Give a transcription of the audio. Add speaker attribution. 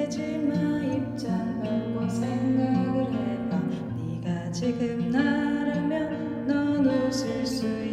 Speaker 1: 되지 마 입장 바꿔 생각을 해봐. 네가 지금 나라면 넌 웃을 수 있어